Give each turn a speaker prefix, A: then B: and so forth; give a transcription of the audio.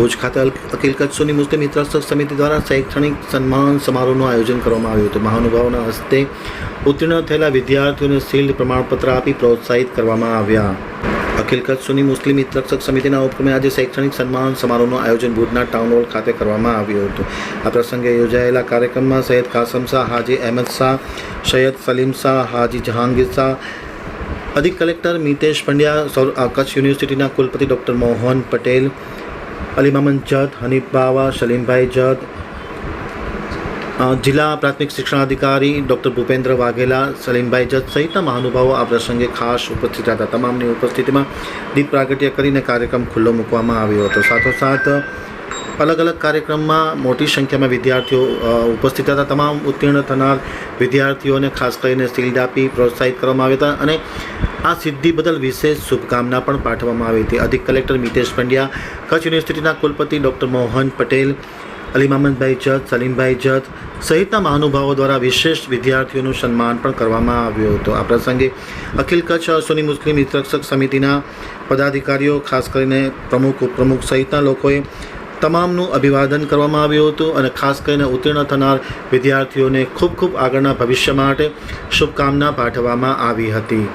A: ભુજ ખાતે અખિલ કચ્છ સુની મુસ્લિમ હિતરક્ષક સમિતિ દ્વારા શૈક્ષણિક સન્માન સમારોહનું આયોજન કરવામાં આવ્યું હતું. મહાનુભાવોના હસ્તે ઉત્તીર્ણ થયેલા વિદ્યાર્થીઓને શિલ્ડ પ્રમાણપત્ર આપી પ્રોત્સાહિત કરવામાં આવ્યા. અખિલ કચ્છ સુની મુસ્લિમ હિતરક્ષક સમિતિના ઉપક્રમે આજે શૈક્ષણિક સન્માન સમારોહનું આયોજન ભુજના ટાઉન હોલ ખાતે કરવામાં આવ્યું હતું. આ પ્રસંગે યોજાયેલા કાર્યક્રમમાં સૈયદ કાસમ શાહ, હાજી અહેમદ શાહ, સૈયદ સલીમ શાહ, હાજી જહાંગીર શાહ, અધિક કલેક્ટર મિતેશ પંડ્યા કચ્છ યુનિવર્સિટીના કુલપતિ ડૉક્ટર મોહન પટેલ અલીમામન જત હનીફ બાવા સલીમભાઈ જત જિલ્લા પ્રાથમિક શિક્ષણાધિકારી ડૉક્ટર ભૂપેન્દ્ર વાઘેલા સલીમભાઈ જત સહિતના મહાનુભાવો આ પ્રસંગે ખાસ ઉપસ્થિત હતા તમામની ઉપસ્થિતિમાં દીપ પ્રાગટ્ય કરીને કાર્યક્રમ ખુલ્લો મૂકવામાં આવ્યો હતો સાથોસાથ અલગ અલગ કાર્યક્રમમાં મોટી સંખ્યામાં વિદ્યાર્થીઓ ઉપસ્થિત હતા. તમામ ઉત્તીર્ણ થનાર વિદ્યાર્થીઓને ખાસ કરીને શિલ્ડ આપી પ્રોત્સાહિત કરવામાં આવ્યા હતા અને આ સિદ્ધિ બદલ વિશેષ શુભકામના પણ પાઠવવામાં આવી હતી. અધિક કલેક્ટર મિતેશ પંડ્યા, કચ્છ યુનિવર્સિટીના કુલપતિ ડૉક્ટર મોહન પટેલ અલીમામદભાઈ જત સલીમભાઈ જત સહિતના મહાનુભાવો દ્વારા વિશેષ વિદ્યાર્થીઓનું સન્માન પણ કરવામાં આવ્યું હતું. આ પ્રસંગે અખિલ કચ્છ સુની મુસ્લિમ હિતરક્ષક સમિતિના પદાધિકારીઓ, ખાસ કરીને પ્રમુખ, ઉપપ્રમુખ સહિતના લોકોએ તમામનું અભિવાદન કરવામાં આવ્યું હતું અને ખાસ કરીને ઉત્તીર્ણ થનાર વિદ્યાર્થીઓને ખૂબ ખૂબ આગળના ભવિષ્ય માટે શુભકામના પાઠવવામાં આવી હતી.